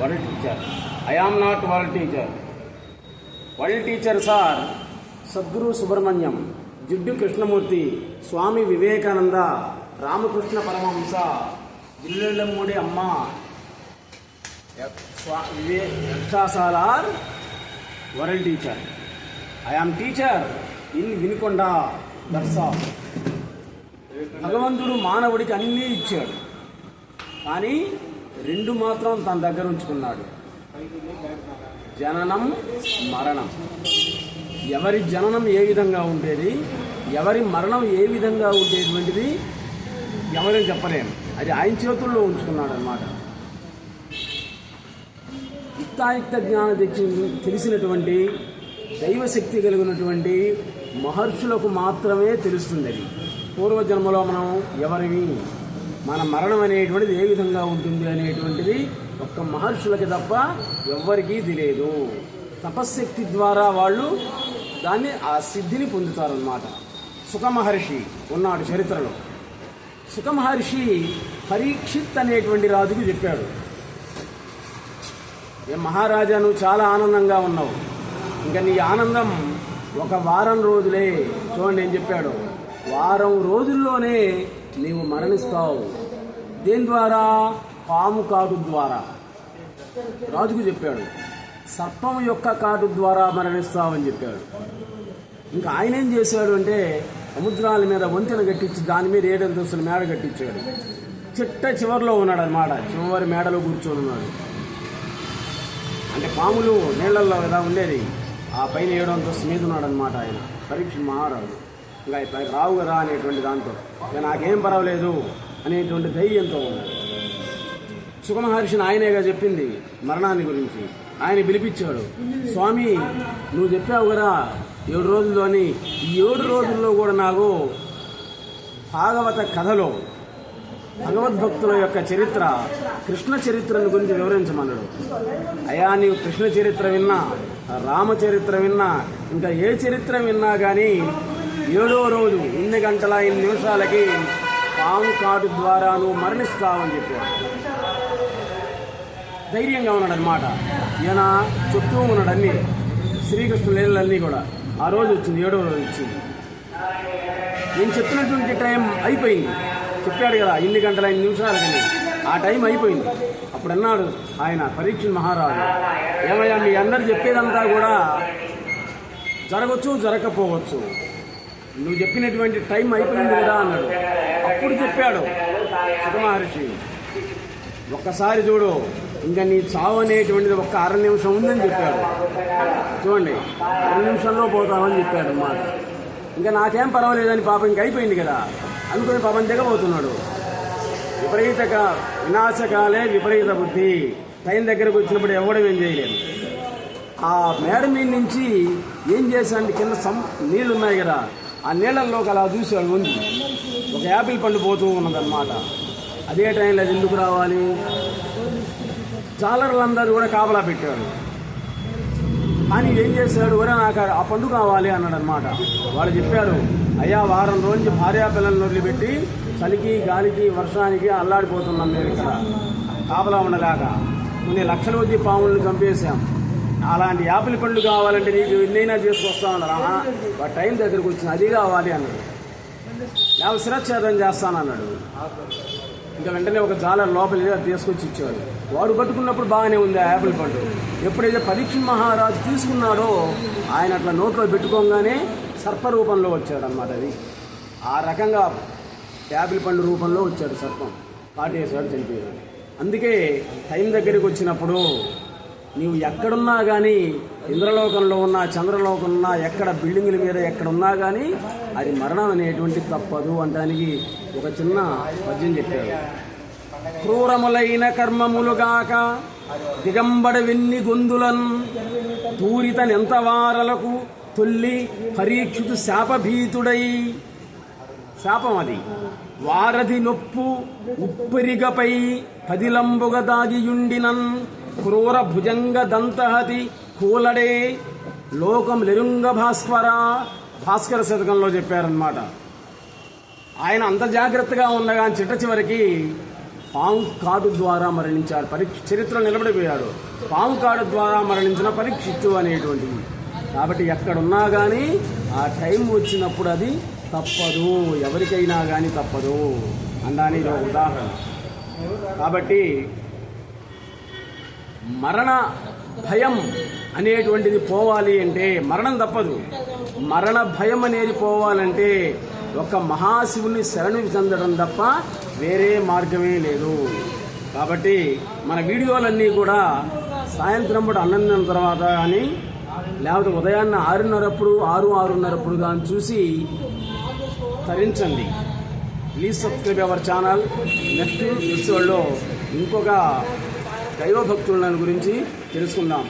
World teacher. I am not world teacher. World teachers are Sadguru Subrahmanyam Jiddu Krishnamurti Swami Vivekananda Ramakrishna Paramahamsa Jillellamudi Amma స్వా వివే యక్షాసాల are world teacher. I am teacher in Vinukonda దర్శా. భగవంతుడు మానవుడికి అన్నీ ఇచ్చాడు. కానీ రెండు మాత్రం తన దగ్గర ఉంచుకున్నాడు. జననం మరణం. ఎవరి జననం ఏ విధంగా ఉండేది ఎవరి మరణం ఏ విధంగా ఉండేటువంటిది ఎవరేం చెప్పలేము అది ఆయన చేతుల్లో ఉంచుకున్నాడు అనమాట యుక్తాయుక్త జ్ఞానం తెచ్చి తెలిసినటువంటి దైవశక్తి కలిగినటువంటి మహర్షులకు మాత్రమే తెలుస్తుంది అది. పూర్వజన్మలో మనం ఎవరివి మన మరణం అనేటువంటిది ఏ విధంగా ఉంటుంది అనేటువంటిది ఒక్క మహర్షులకి తప్ప ఎవ్వరికీ తెలియదు. తపశ్శక్తి ద్వారా వాళ్ళు దాన్ని ఆ సిద్ధిని పొందుతారన్నమాట. సుఖమహర్షి ఉన్నాడు చరిత్రలో. సుఖమహర్షి పరీక్షిత్ అనేటువంటి రాజుకు చెప్పాడు. ఏ మహారాజా నువ్వు చాలా ఆనందంగా ఉన్నావు. ఇంకా నీ ఆనందం ఒక వారం రోజులే. చూడండి ఏం చెప్పాడు. వారం రోజుల్లోనే నీవు మరణిస్తావు. దేని ద్వారా? పాము కాటు ద్వారా. రాజుకు చెప్పాడు సర్పం యొక్క కాటు ద్వారా మరణిస్తావని చెప్పాడు. ఇంకా ఆయన ఏం చేశాడు అంటే సముద్రాల మీద వంతెన కట్టించి దాని మీద ఏడంతస్తుల మేడ కట్టించాడు. చిట్ట చివరిలో ఉన్నాడు అనమాట చివరి మేడలో కూర్చొని ఉన్నాడు. అంటే పాములు నీళ్ళల్లో కదా ఉండేది? ఆ పైన ఏడు అంతస్తు మీద ఉన్నాడు అనమాట ఆయన. పరీక్ష మహారాజు. ఇంకా పైకి రావు కదా అనేటువంటి దాంతో ఇక నాకేం పర్వాలేదు అనేటువంటి ధైర్యంతో ఉన్నాడు. సుఖమహర్షిని ఆయనేగా చెప్పింది మరణాన్ని గురించి. ఆయన పిలిపించాడు స్వామి నువ్వు చెప్పావు కదా ఏడు రోజుల్లోని ఈ ఏడు రోజుల్లో కూడా నాకు భాగవత కథలో భగవద్భక్తుల యొక్క చరిత్ర కృష్ణ చరిత్రను గురించి వివరించమన్నాడు. అయా నీవు కృష్ణ చరిత్ర విన్నా రామ చరిత్ర విన్నా ఇంకా ఏ చరిత్ర విన్నా కానీ ఏడో రోజు ఎన్ని గంటల ఐదు నిమిషాలకి పాము కాటు ద్వారా నువ్వు మరణిస్తావని చెప్పాడు ధైర్యంగా ఉన్నాడు అనమాట ఈయన చుట్టూ ఉన్నాడు అన్ని శ్రీకృష్ణ లీలలన్నీ కూడా. ఆ రోజు వచ్చింది ఏడో రోజు వచ్చింది. నేను చెప్పినటువంటి టైం అయిపోయింది. చెప్పాడు కదా ఎన్ని గంటల ఐదు నిమిషాలకి ఆ టైం అయిపోయింది. అప్పుడు అన్నాడు ఆయన పరీక్ష మహారాజు. ఏమయ్యా మీ అందరు చెప్పేదంతా కూడా జరగచ్చు జరగకపోవచ్చు. నువ్వు చెప్పినటువంటి టైం అయిపోయింది కదా అన్నాడు. అప్పుడు చెప్పాడు. సుఖమహర్షి ఒక్కసారి చూడు ఇంకా నీ చావు అనేటువంటిది ఒక్క అర నిమిషం ఉందని చెప్పాడు. చూడండి అర నిమిషంలో పోతామని చెప్పాడు అన్నమాట. ఇంకా నాకేం పర్వాలేదని పాపం ఇంక అయిపోయింది కదా. అనుకుని పాపం దిగబోతున్నాడు విపరీత వినాశకాలే విపరీత బుద్ధి. టైం దగ్గరకు వచ్చినప్పుడు ఎవడం ఏం చేయలేదు ఆ మేడ మీద నుంచి ఏం చేశాడు? కింద సం నీళ్ళు ఉన్నాయి కదా. ఆ నీళ్ళల్లోకి అలా చూశాడు ఉంది. ఒక యాపిల్ పండు పోతూ ఉన్నదన్నమాట. అదే టైంలో అది ఎందుకు రావాలి? జాలర్లందరూ కూడా కాపలా పెట్టాడు కానీ ఏం చేశాడు? కూడా నాకు ఆ పండు కావాలి అన్నాడు అనమాట వాళ్ళు చెప్పారు అయ్యా వారం రోజు భార్యా పిల్లల్ని వదిలిపెట్టి చలికి గాలికి వర్షానికి అల్లాడిపోతున్నాం మేము ఇక్కడ. కాపలా ఉండలేక. కొన్ని లక్షల కొద్ది పాములను చంపేశాం. అలాంటి యాపిల్ పండ్లు కావాలంటే నీకు ఎన్నైనా చేసుకొస్తామన్నారు ఆహా, వాడి టైం దగ్గరకు వచ్చింది అది కావాలి అన్నాడు. లేకపోతే శిరచ్ఛేదం చేస్తానన్నాడు ఇంకా వెంటనే ఒక జాల లోపల తీసుకొచ్చి ఇచ్చాడు వాడు పట్టుకున్నప్పుడు బాగానే ఉంది ఆ యాపిల్ పండు. ఎప్పుడైతే పరీక్ష మహారాజు తీసుకున్నాడో ఆయన అట్లా నోట్లో పెట్టుకోగానే సర్ప రూపంలో వచ్చాడు అనమాట అది. ఆ రకంగా యాపిల్ పండు రూపంలో వచ్చాడు సర్పం. కాటేశాడు చనిపోయాడు. అందుకే టైం దగ్గరికి వచ్చినప్పుడు నీవు ఎక్కడున్నా కానీ ఇంద్రలోకంలో ఉన్నా చంద్రలోకంలో ఉన్నా ఎక్కడ బిల్డింగుల మీద ఎక్కడున్నా కానీ అది మరణం అనేటువంటి తప్పదు అనడానికి ఒక చిన్న పద్యం చెప్పాడు క్రూరములైన కర్మములుగాక దిగంబడ వెన్ని గొందులన్ దూరితనెంత వారలకు తొల్లి పరీక్షితు శాపభీతుడై. శాపం అది. వారధి నొప్పు ఉప్పరిగపై పదిలంబుగ దాగియుండినన్ క్రూర భుజంగ దంతహతి కూలడే లోకం లెరుంగ భాస్కర భాస్కర శతకంలో చెప్పారనమాట ఆయన అంత జాగ్రత్తగా ఉండగా చిట్ట చివరికి పాము కాటు ద్వారా మరణించారు. పరీక్ష చరిత్ర నిలబడిపోయాడు. పాము కాటు ద్వారా మరణించిన పరీక్షిత్తు అనేటువంటిది కాబట్టి ఎక్కడున్నా కానీ ఆ టైం వచ్చినప్పుడు అది తప్పదు. ఎవరికైనా కానీ తప్పదు. అనడానికి ఒక ఉదాహరణ. కాబట్టి మరణ భయం అనేటువంటిది పోవాలి అంటే మరణం తప్పదు. మరణ భయం అనేది పోవాలంటే ఒక మహాశివుని శరణు చెందడం తప్ప వేరే మార్గమే లేదు. కాబట్టి మన వీడియోలన్నీ కూడా సాయంత్రం పూట అన్నం తర్వాత కానీ లేకపోతే ఉదయాన్న ఆరున్నరప్పుడు ఆరు ఆరున్నరప్పుడు కానీ చూసి తరించండి. Please subscribe our channel. Next ఎపిసోడ్లో ఇంకొక దైవభక్తులను గురించి తెలుసుకుందాం.